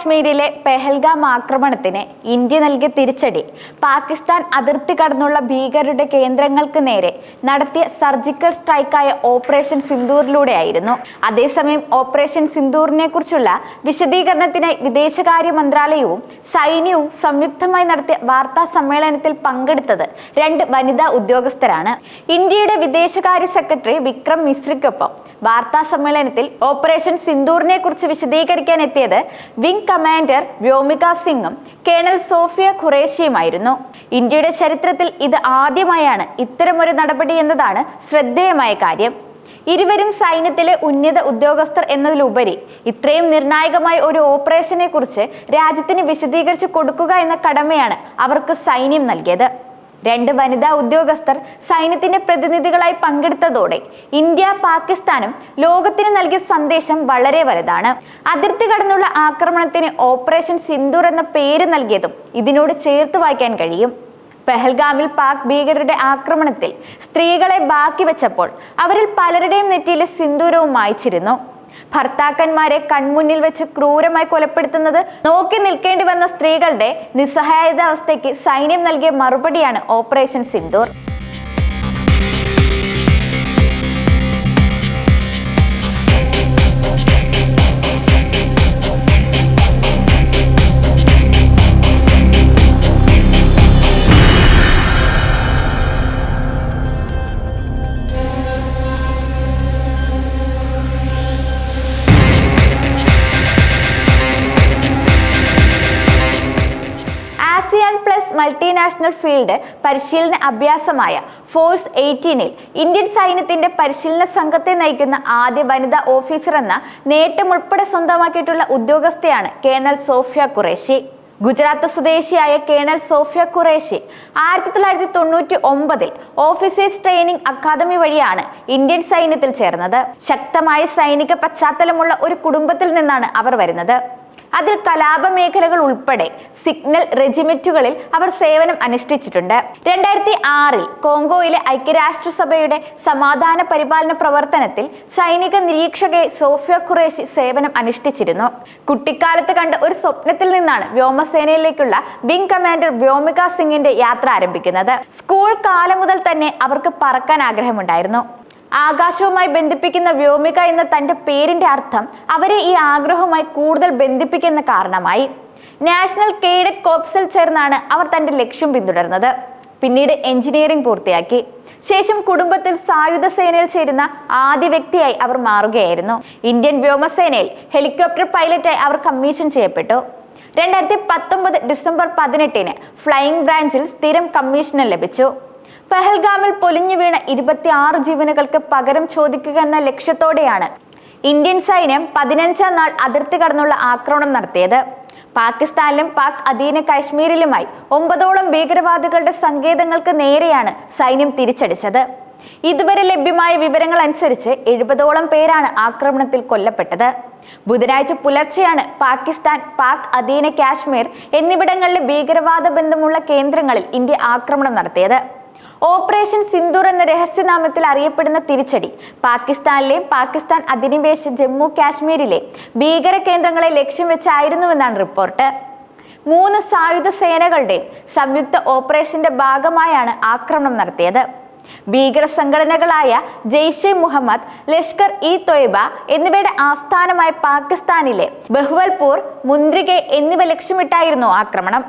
കാശ്മീരിലെ പെഹൽഗാം ആക്രമണത്തിന് ഇന്ത്യ നൽകിയ തിരിച്ചടി പാകിസ്ഥാൻ അതിർത്തി കടന്നുള്ള ഭീകരരുടെ കേന്ദ്രങ്ങൾക്ക് നേരെ നടത്തിയ സർജിക്കൽ സ്ട്രൈക്കായ ഓപ്പറേഷൻ സിന്ദൂറിലൂടെയായിരുന്നു. അതേസമയം ഓപ്പറേഷൻ സിന്ദൂറിനെ കുറിച്ചുള്ള വിശദീകരണത്തിനായി വിദേശകാര്യ മന്ത്രാലയവും സൈന്യവും സംയുക്തമായി നടത്തിയ വാർത്താ സമ്മേളനത്തിൽ പങ്കെടുത്തത് രണ്ട് വനിതാ ഉദ്യോഗസ്ഥരാണ്. ഇന്ത്യയുടെ വിദേശകാര്യ സെക്രട്ടറി വിക്രം മിശ്രയ്ക്കൊപ്പം വാർത്താ സമ്മേളനത്തിൽ ഓപ്പറേഷൻ സിന്ദൂറിനെ കുറിച്ച് വിശദീകരിക്കാൻ എത്തിയത് വിംഗ് കമാൻഡർ വ്യോമിക സിംഗും കേണൽ സോഫിയ ഖുറേഷിയുമായിരുന്നു. ഇന്ത്യയുടെ ചരിത്രത്തിൽ ഇത് ആദ്യമായാണ് ഇത്തരമൊരു നടപടി എന്നതാണ് ശ്രദ്ധേയമായ കാര്യം. ഇരുവരും സൈന്യത്തിലെ ഉന്നത ഉദ്യോഗസ്ഥർ എന്നതിലുപരി ഇത്രയും നിർണായകമായ ഒരു ഓപ്പറേഷനെ കുറിച്ച് രാജ്യത്തിന് വിശദീകരിച്ചു കൊടുക്കുക എന്ന കടമയാണ് അവർക്ക് സൈന്യം നൽകിയത്. രണ്ട് വനിതാ ഉദ്യോഗസ്ഥർ സൈന്യത്തിന്റെ പ്രതിനിധികളായി പങ്കെടുത്തതോടെ ഇന്ത്യ പാകിസ്ഥാനും ലോകത്തിന് നൽകിയ സന്ദേശം വളരെ വലുതാണ്. അതിർത്തി കടന്നുള്ള ആക്രമണത്തിന് ഓപ്പറേഷൻ സിന്ദൂർ എന്ന പേര് നൽകിയതും ഇതിനോട് ചേർത്ത് വായിക്കാൻ കഴിയും. പെഹൽഗാമിൽ പാക് ഭീകരരുടെ ആക്രമണത്തിൽ സ്ത്രീകളെ ബാക്കി വെച്ചപ്പോൾ അവരിൽ പലരുടെയും നെറ്റിയിലെ സിന്ദൂരവും മായ്ച്ചിരുന്നു. ഭർത്താക്കന്മാരെ കൺമുന്നിൽ വെച്ച് ക്രൂരമായി കൊലപ്പെടുത്തുന്നത് നോക്കി നിൽക്കേണ്ടി വന്ന സ്ത്രീകളുടെ നിസ്സഹായത അവസ്ഥയ്ക്ക് സൈന്യം നൽകിയ മറുപടിയാണ് ഓപ്പറേഷൻ സിന്ദൂർ. മൾട്ടിനാഷണൽ ഫീൽഡ് പരിശീലന അഭ്യാസമായ ഫോഴ്സ് എയ്റ്റീനിൽ ഇന്ത്യൻ സൈന്യത്തിന്റെ പരിശീലന സംഘത്തെ നയിക്കുന്ന ആദ്യ വനിതാ ഓഫീസർ എന്ന നേട്ടം ഉൾപ്പെടെ സ്വന്തമാക്കിയിട്ടുള്ള ഉദ്യോഗസ്ഥയാണ് കേണൽ സോഫിയ ഖുറേഷി. ഗുജറാത്ത് സ്വദേശിയായ കേണൽ സോഫിയ ഖുറേഷി ആയിരത്തി തൊള്ളായിരത്തി തൊണ്ണൂറ്റി ഒമ്പതിൽ ഓഫീസേഴ്സ് ട്രെയിനിങ് അക്കാദമി വഴിയാണ് ഇന്ത്യൻ സൈന്യത്തിൽ ചേർന്നത്. ശക്തമായ സൈനിക പശ്ചാത്തലമുള്ള ഒരു കുടുംബത്തിൽ നിന്നാണ് അവർ വരുന്നത്. അതിൽ കലാപ മേഖലകൾ ഉൾപ്പെടെ സിഗ്നൽ റെജിമെന്റുകളിൽ അവർ സേവനം അനുഷ്ഠിച്ചിട്ടുണ്ട്. രണ്ടായിരത്തി ആറിൽ കോങ്കോയിലെ ഐക്യരാഷ്ട്രസഭയുടെ സമാധാന പരിപാലന പ്രവർത്തനത്തിൽ സൈനിക നിരീക്ഷകെ സോഫിയ ഖുറേഷി സേവനം അനുഷ്ഠിച്ചിരുന്നു. കുട്ടിക്കാലത്ത് കണ്ട ഒരു സ്വപ്നത്തിൽ നിന്നാണ് വ്യോമസേനയിലേക്കുള്ള വിംഗ് കമാൻഡർ വ്യോമിക സിംഗിന്റെ യാത്ര ആരംഭിക്കുന്നത്. സ്കൂൾ കാലം മുതൽ തന്നെ അവർക്ക് പറക്കാൻ ആഗ്രഹമുണ്ടായിരുന്നു. ആകാശവുമായി ബന്ധിപ്പിക്കുന്ന വ്യോമിക എന്ന തന്റെ പേരിന്റെ അർത്ഥം അവരെ ഈ ആഗ്രഹവുമായി കൂടുതൽ ബന്ധിപ്പിക്കുന്ന കാരണമായി. നാഷണൽ കേഡറ്റ് കോപ്സിൽ ചേർന്നാണ് അവർ തന്റെ ലക്ഷ്യം പിന്തുടർന്നത്. പിന്നീട് എഞ്ചിനീയറിംഗ് പൂർത്തിയാക്കി. ശേഷം കുടുംബത്തിൽ സായുധ സേനയിൽ ചേരുന്ന ആദ്യ വ്യക്തിയായി അവർ മാറുകയായിരുന്നു. ഇന്ത്യൻ വ്യോമസേനയിൽ ഹെലികോപ്റ്റർ പൈലറ്റായി അവർ കമ്മീഷൻ ചെയ്യപ്പെട്ടു. രണ്ടായിരത്തി പത്തൊമ്പത് ഡിസംബർ പതിനെട്ടിന് ഫ്ലൈയിംഗ് ബ്രാഞ്ചിൽ സ്ഥിരം കമ്മീഷന് ലഭിച്ചു. പെഹൽഗാമിൽ പൊലിഞ്ഞു വീണ ഇരുപത്തിയാറ് ജീവനുകൾക്ക് പകരം ചോദിക്കുക എന്ന ലക്ഷ്യത്തോടെയാണ് ഇന്ത്യൻ സൈന്യം പതിനഞ്ചാം നാൾ അതിർത്തി കടന്നുള്ള ആക്രമണം നടത്തിയത്. പാകിസ്ഥാനിലും പാക് അധീന കാശ്മീരിലുമായി ഒമ്പതോളം ഭീകരവാദികളുടെ സങ്കേതങ്ങൾക്ക് നേരെയാണ് സൈന്യം തിരിച്ചടിച്ചത്. ഇതുവരെ ലഭ്യമായ വിവരങ്ങൾ അനുസരിച്ച് എഴുപതോളം പേരാണ് ആക്രമണത്തിൽ കൊല്ലപ്പെട്ടത്. ബുധനാഴ്ച പുലർച്ചെയാണ് പാകിസ്ഥാൻ പാക് അധീന കാശ്മീർ എന്നിവിടങ്ങളിലെ ഭീകരവാദ ബന്ധമുള്ള കേന്ദ്രങ്ങളിൽ ഇന്ത്യ ആക്രമണം നടത്തിയത്. ഓപ്പറേഷൻ സിന്ദൂർ എന്ന രഹസ്യനാമത്തിൽ അറിയപ്പെടുന്ന തിരിച്ചടി. പാകിസ്ഥാനിലെ പാകിസ്ഥാൻ അധിനിവേശ ജമ്മു കാശ്മീരിലെ ഭീകര കേന്ദ്രങ്ങളെ ലക്ഷ്യം വെച്ചായിരുന്നുവെന്നാണ് റിപ്പോർട്ട്. മൂന്ന് സായുധ സേനകളുടെ സംയുക്ത ഓപ്പറേഷന്റെ ഭാഗമായാണ് ആക്രമണം നടത്തിയത്. ഭീകര സംഘടനകളായ ജെയ്ഷെ മുഹമ്മദ് ലഷ്കർ ഇ തൊയ്ബ എന്നിവയുടെ ആസ്ഥാനമായ പാകിസ്ഥാനിലെ ബഹ്വൽപൂർ മുന്ദ്രികെ എന്നിവ ലക്ഷ്യമിട്ടായിരുന്നു ആക്രമണം.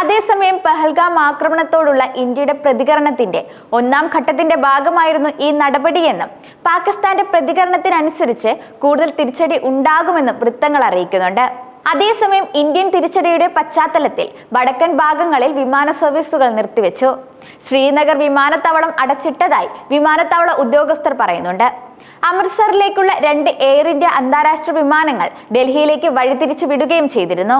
അതേസമയം പഹൽഗാം ആക്രമണത്തോടുള്ള ഇന്ത്യയുടെ പ്രതികരണത്തിന്റെ ഒന്നാം ഘട്ടത്തിന്റെ ഭാഗമായിരുന്നു ഈ നടപടിയെന്നും പാകിസ്ഥാന്റെ പ്രതികരണത്തിനനുസരിച്ച് കൂടുതൽ തിരിച്ചടി ഉണ്ടാകുമെന്നും വൃത്തങ്ങൾ അറിയിക്കുന്നുണ്ട്. അതേസമയം ഇന്ത്യൻ തിരിച്ചടിയുടെ പശ്ചാത്തലത്തിൽ വടക്കൻ ഭാഗങ്ങളിൽ വിമാന സർവീസുകൾ നിർത്തിവെച്ചു. ശ്രീനഗർ വിമാനത്താവളം അടച്ചിട്ടതായി വിമാനത്താവള ഉദ്യോഗസ്ഥർ പറയുന്നുണ്ട്. അമൃത്സറിലേക്കുള്ള രണ്ട് എയർ ഇന്ത്യ അന്താരാഷ്ട്ര വിമാനങ്ങൾ ഡൽഹിയിലേക്ക് വഴിതിരിച്ചു വിടുകയും ചെയ്തിരുന്നു.